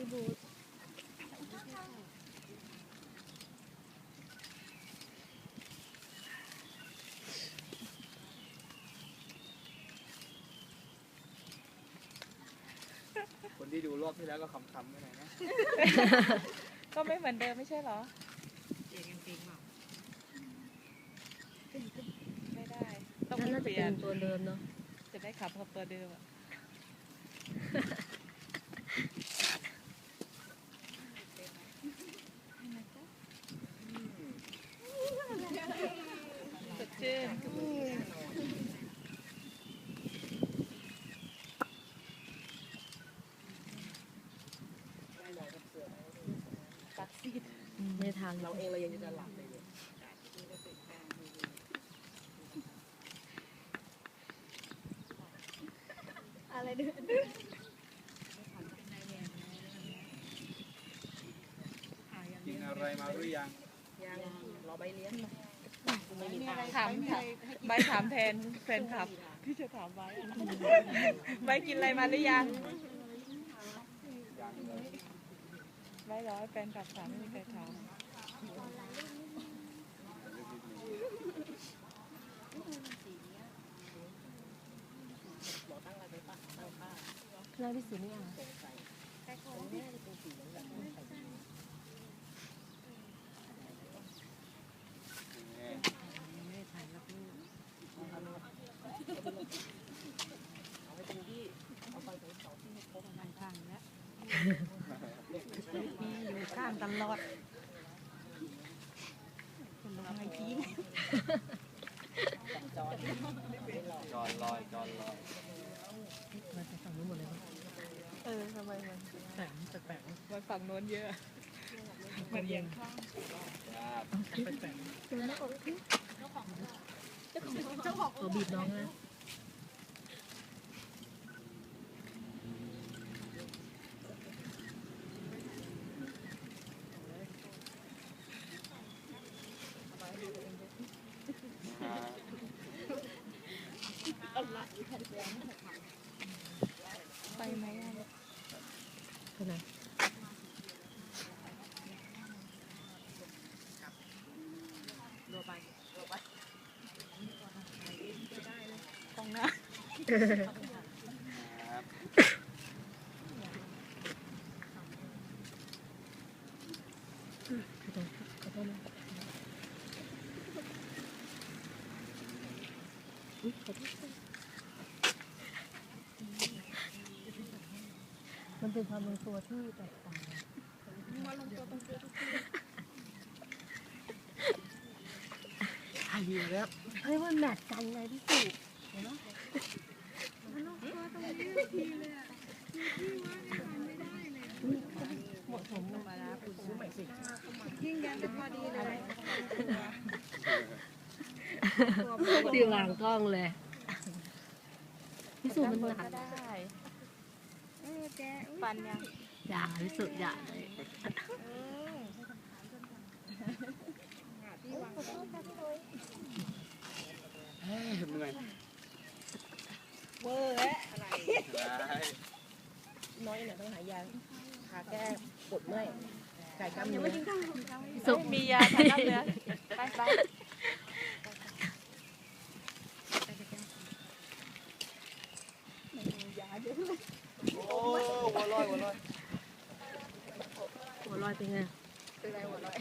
พี่บูธคนที่ดูรอบที่แล้วก็คำๆไปหน่อยนะ ก็ไม่เหมือนเดิมไม่ใช่เหรอเองจริงๆเปล่าไม่ได้ ต้องนั่นน่าเปจะลี่เป็ยนนตัวเดิมเนาะจะได้ขับกับตัวเดิมอะ สดชื่นปัก ซีดในทางเราเองเรายังจะหลับเลยอะไรเดินกินอะไรมาหรือยัง ยังรอใบเลี้ยงถามถามใบถามแทนแฟนคลับที่จะถามใบอะใบกินอะไรมาหรือยัง ยังเลยใบร้อยแฟนคลับถามไม่มีใครถามหมอตั้งอะไรไปปะตั้งป้าหน้าพี่สุนี่อะตรงนี้เป็นสีเหลืองแบบนี้ใส่นี่ไม่ได้ถ่ายรับลูกเอาไว้ตรงที่เอาไปตรงเสาที่ไม่ครบข้างข้างแล้วมีอยู่ข้างตลอดคนลงไอทีจอดจอนลอยจอนลอยมาจากฝั่งนู้นหมดเลยวะเออทำไมมันแปลกแปลกมันฝั่งโน้นเยอะ มันเอียงข้างครับแปลกแปลกขอบีบน้องนะ ไปไหมอะไหนรัวไปรัวไปตรงหน้าครับขอโทษขอโทษนะอุ๊ยขอโทษ มันเป็นความลงตัวที่แตกต่างถ่ายอยู่แล้วเฮ้ยมันแมทกันไงพี่สุเหมาะสมนะมาแล้วคุณซื้อใหม่สิตีหลังกล้องเลยพี่สุมันหนักได้ ฟันยังอย่าพี่สุอย่าเลยเฮ้ยเหนื่อยเวอร์แล้วอะไรได้น้อยเนี่ยต้องหายาทาแก้ปวดเมื่อยไก่กล้ามเนื้อพี่สุมียาทากล้ามเนื้อไปไป ลอยเป็นไงเป็นไรหัวลอย